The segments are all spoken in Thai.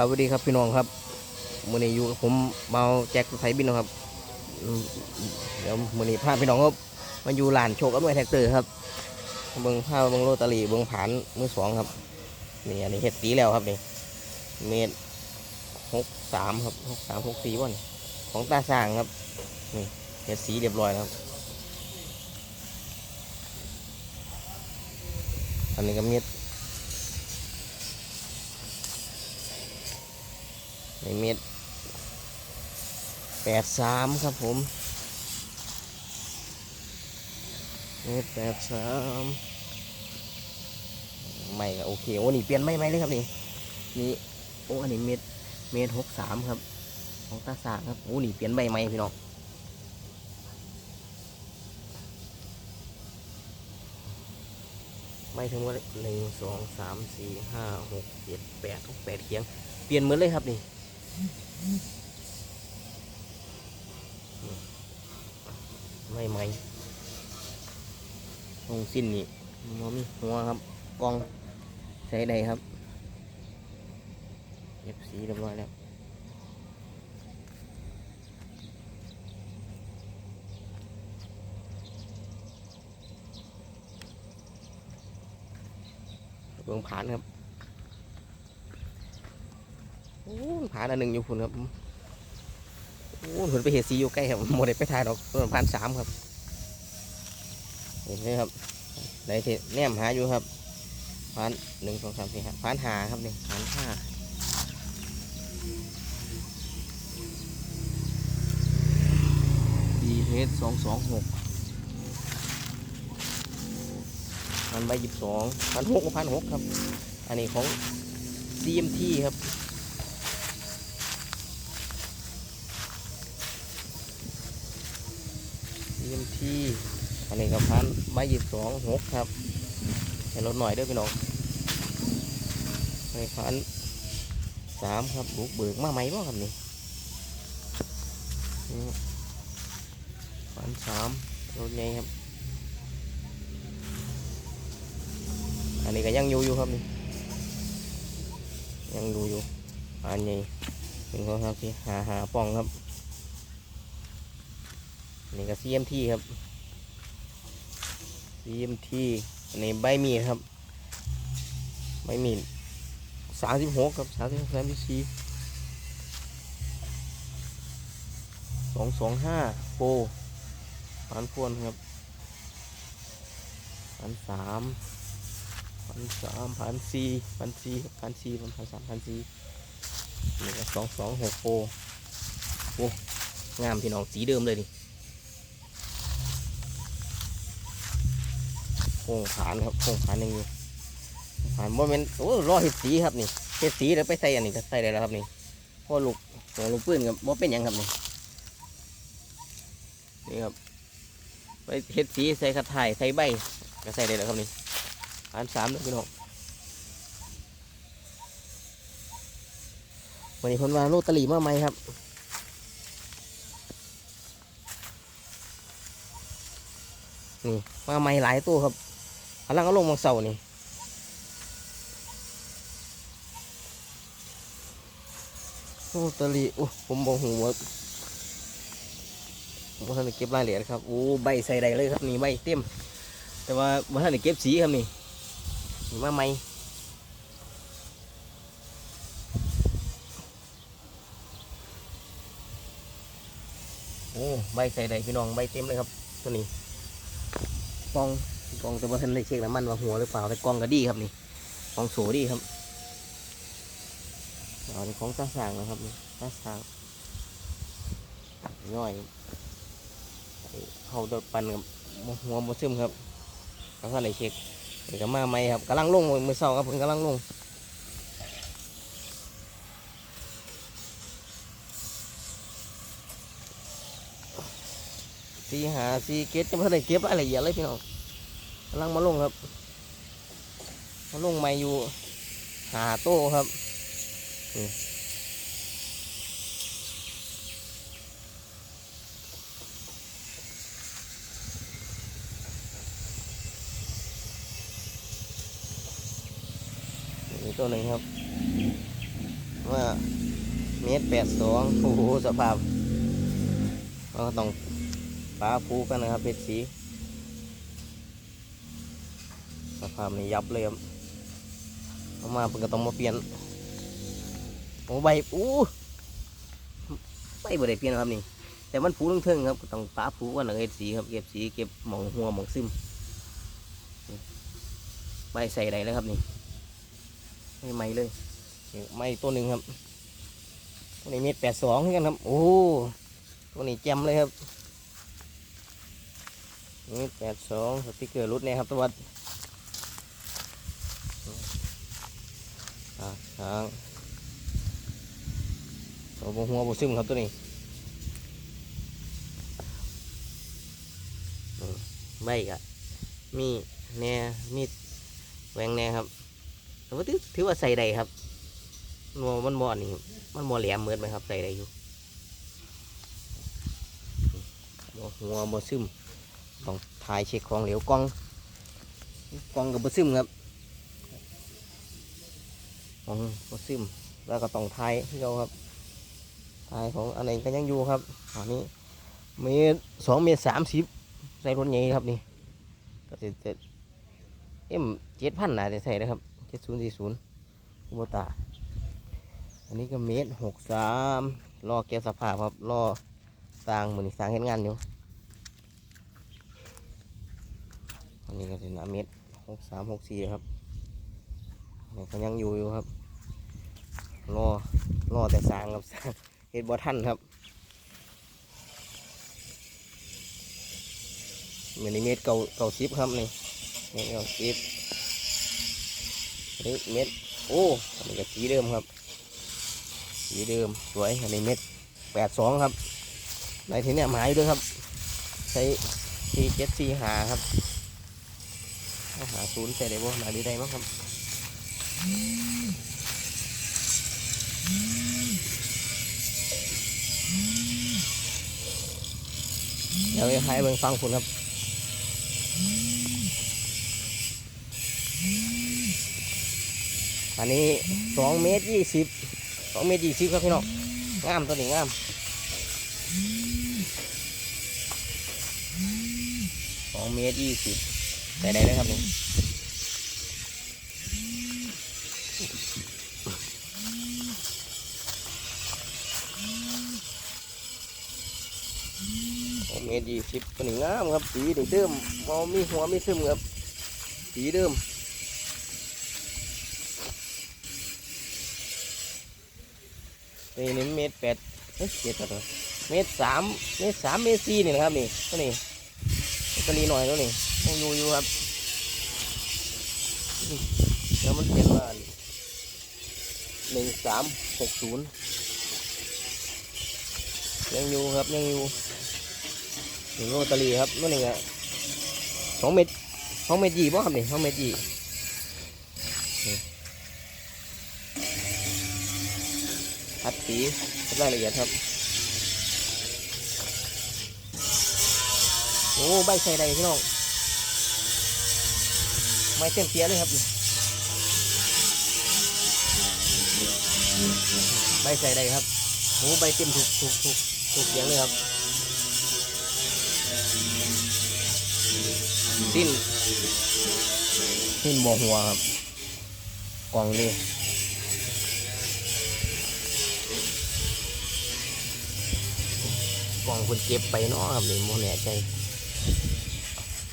ครับสวัสดีครับพี่น้องครับมื่อนี้อยู่ผมเมาแจ็คไทยบินนะครับ เดี๋ยวมื่อนี้พาพี่น้องครับมาอยู่ลานโชคกับหน่วยแท็กเตอร์ครับเบิ้งผ้าเบิ้งโรตารีเบิ้งผานมือสองครับนี่อันนี้เห็ดสีแล้วครับนี่เมตรหกสามครับหกสามหกสี่วันของตาสร้างครับนี่เห็ดสีเรียบร้อยครับ อันนี้ก็เม็ด ใน เม็ดแปดสามครับผมเม็ดแปดสามไม่ก็โอเคโอ้นี่เปลี่ยนไม่ไหมเลยครับนี่นี่โอ้อันนี้เม็ดเม็ดหกสามครับของตาสากครับโอ้นี่เปลี่ยนใบไหมพี่น้องไม่ทั้งหมดหนึ่งสองสามสี่ห้าหกเจ็ดแปดแปดเคียง เปลี่ยนเหมือนเลยครับนี่ ไม่ไหมตรงสิ้นนี่มันมีหัวครับกองใช้ใดครับเก็บสีเรียบร้อยแล้วเบื้องผ่านครับ อ้ผาอันหนึ่งอยู่พุ่นครับโอ้ยเพิ่นไปเห็ดสีอยู่ใกล้ครับโมได้ไปถ่ายดอกต้นพันสามครับเห็นไหมครับไหนที่แนมหาอยู่ครับพันหนึ่งสองสามสี่ห้าพันหาครับนี่พันห้าดีเมตรสองสองหกพันใบยี่สิบสองพันหกพันหกครับ อันนี้ของ CMT ครับ CMT อันนี้ก็พันใบยี่สิบสองหกครับให้ลดหน่อยเด้วยพี่น้องอันนี้พันสามครับบุกเบิกมาไหมบ่ครับนี่พันสามรถใหญ่ครับ อันนี้ก็ยังอยู่อยู่ครับนี่ยังดูอยู่อันนี้เป็นเขาครับที่หาหาป่องครับนี่ก็ CMT ครับ CMT อันนี้ใบมีครับ ใบมีสามสิบหกครับสามสิบสามสิบสี่สองสองห้าโปพันพวนครับพันสามพันสามพันสี่พันสี่พันสี่พันสามพันสี่นี่ก็สองสองหกโปโอ้งามพี่น้องสีเดิมเลยนี่ โค้งผานครับโค้งผานยังอยู่ผานโมเมนโอ้รอเห็ดสีครับนี่เห็ดสีแล้วไปใส่อันนี้ก็ใส่ได้แล้วครับนี่พ่อลูกของลูกปืนกับโมเป็นหยังครับนี่นี่ครับไปเห็ดสีใส่ขัดถ่ายใส่ใบก็ใส่ได้แล้วครับนี่อันสามเลยพี่น้องวันนี้เพิ่นวาโรตารีมาใหมครับนี่มาใหมหลายตัวครับ กำลังเอาลงบางเสานี่โรตารีโอ้ผมบอกหูว่าว่าท่านเก็บรายละเอียดครับโอ้ใบใส่ใดเลยครับนี่ใบเต็ม แต่ว่าว่าท่านเก็บสีครับนี่นี่มาไหมโอ้ใบใส่ใดพี่น้องใบเต็มเลยครับตัวนี้กอง กองแต่ว่าท่านได้เช็คน้ำมันว่าหัวหรือเปล่าแต่กองก็ดีครับนี่กองโสดีครับเอาในของตาสางนะครับตาสางย่อยเขาโดดปันกับหัวโมซึมครับแล้วท่านได้เช็คเดี๋ยวมาใหม่ครับกำลังลงมือเศร้าครับเพิ่งกำลังลงสีหาสีเก็ตจะม่ได้เก็บรายละเอียดเลยพี่น้อง กำลังมาลงครับ มาลงใหม่อยู่หาโต้ครับนี่นี่ตัวหนึ่งครับ ว่าเมตรแปดสองโอ้โหสภาพเราก็ต้องป้าฟูกันนะครับเพชรสี สภาพนี่ยับเลยครับเอามาเพิ่งก็ต้องมาเปลี่ยนโอ้ใบอู้ใบบ่ได้เปลี่ยนครับนี่แต่มันผูเทิงๆครับต้องป้าผูกันนะเอฟสีครับเก็บสีเก็บหมองหัวหมองซึมใบใส่ใดแล้วครับนี่ไม่ไหมเลยนี่ตัวหนึ่งครับตัวนี้เมตรแปดสองกันครับโอ้ตัวนี้แจ่มเลยครับเมตรแปดสองสติกเกอร์รุดเนี่ยครับตัววัด อ่าทางตัวบหัวบซึมครับตัวนี้ใบกะมีแหน่มีแหวงแหน่ครับแต่ว่าถือถือว่าใส่ได้ครับมันบ่มันบ่อนนี่มันบ่แหลมเหมือนไหมครับใส่ได้อยู่บ่หัวบ่ซึมต้องถ่ายเช็คของเหลวกล้องกล้องกับบ่ซึมครับ กล้องซึมแล้วก็ต้องถ่ายที่เราครับถ่ายของอันไหนก็ยังอยู่ครับอันนี้เมตรสองเมตรสามสิบใส่รถใหญ่ครับนี่ก็จะจะเอ็มเจ็ดพันน่าจะใส่นะครับเจ็ดศูนย์สี่ศูนย์คูโบตาอันนี้ก็เมตรหกสามรอเก็บสภาพครับรอสร้างเหมือนสร้างเห็นงานอยู่อันนี้ก็เป็นเมตรหกสามหกสี่ครับก็ยังอยู่อยู่ครับ รอรอแต่สางครับสางเฮ็ดบ่ทันครับมิลลิเมตรเก่าเก่าสิบครับนี่เมตรเก่าสิบนี่เม็ดโอ้อันนี้ก็สีเดิมครับ สีเดิมสวยอันนี้เม็ดแปดสองครับในที่เนี้ยหมายด้วยครับ ใช้ทีเจ็ดสี่หาครับหาศูนย์ใส่ได้บ่หาดีได้มั้งครับ เดี๋ยวให้เบิ่งฟังคุณครับอันนี้สองเมตรยี่สิบสองเมตรยี่สิบครับพี่น้องงามตัวนี้งามสองเมตรยี่สิบใส่ได้เลยครับนี่สอง เมตรยี่สิบตัวนี้งามครับ สีนี่เดิมมองมีหัวมีซึมครับสีเดิมนี่นี่เมตรแปดเอ้ยเจ็ดตัวเมตรสามเมตรสามเมตรสี่นี่นะครับนี่ตัวนี้ตัวนี้หน่อยตัวนี้ยังอยู่อยู่ครับเดี๋ยวมันเขียนว่าหนึ่งสามหกศูนย์ยังอยู่ครับยังอยู่ นึ่งโรตารีครับตัวนี้อะสองเมตรสองเมตรยี่ป่ะครับนี่สองเมตรยี่คัดสีรายละเอียดครับโอ้ใบใส่ใดพี่น้องไม่เต็มเปียเลยครับใบใส่ใดครับโอ้ใบเต็มถูกถูกถูกถูกเสียงเลยครับ สิ้นสิ้นบ่หัวครับกล่องนี่กล่องคนเก็บไปเนาะครับนี่โมแน่ใจ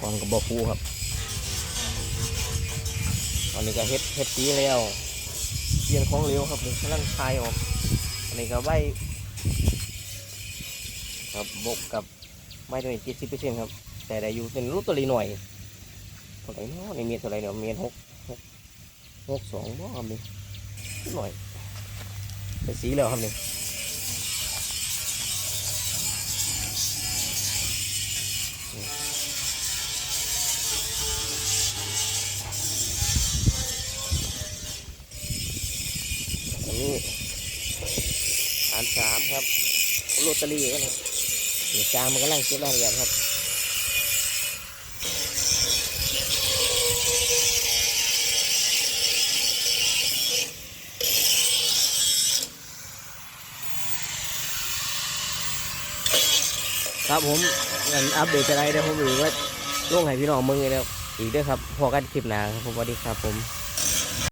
กล่องกับบอฟูครับตอนนี้ก็เฮ็ดเฮ็ดสีแล้วเปลี่ยนของเร็วครับนี่กำลังคลายออกอันนี้ก็ใบครับบกกับไม้ตัวนี้เจ็ดสิบเปอร์เซ็นต์ครับ แต่ได้อยู่เป็นรูปตัวลีหน่อยเท่าไหร่เนาะในเมียเท่าไหร่เนี่ยเมียหกหกหกสองบ่ครับนี่หน่อยเป็นสีแล้วครับนี่อันนี้ฐานสามครับโรตารี่ก็นะเดี๋ยวจางมันกำลังเก็บรายละเอียดครับ ครับผมอันอัปเดตจะได้ได้ผมหรือว่าลงให้พี่น้องมึงเลยนะครับอีกด้วยครับพอกันคลิปหนาครับผมสวัสดีครับผม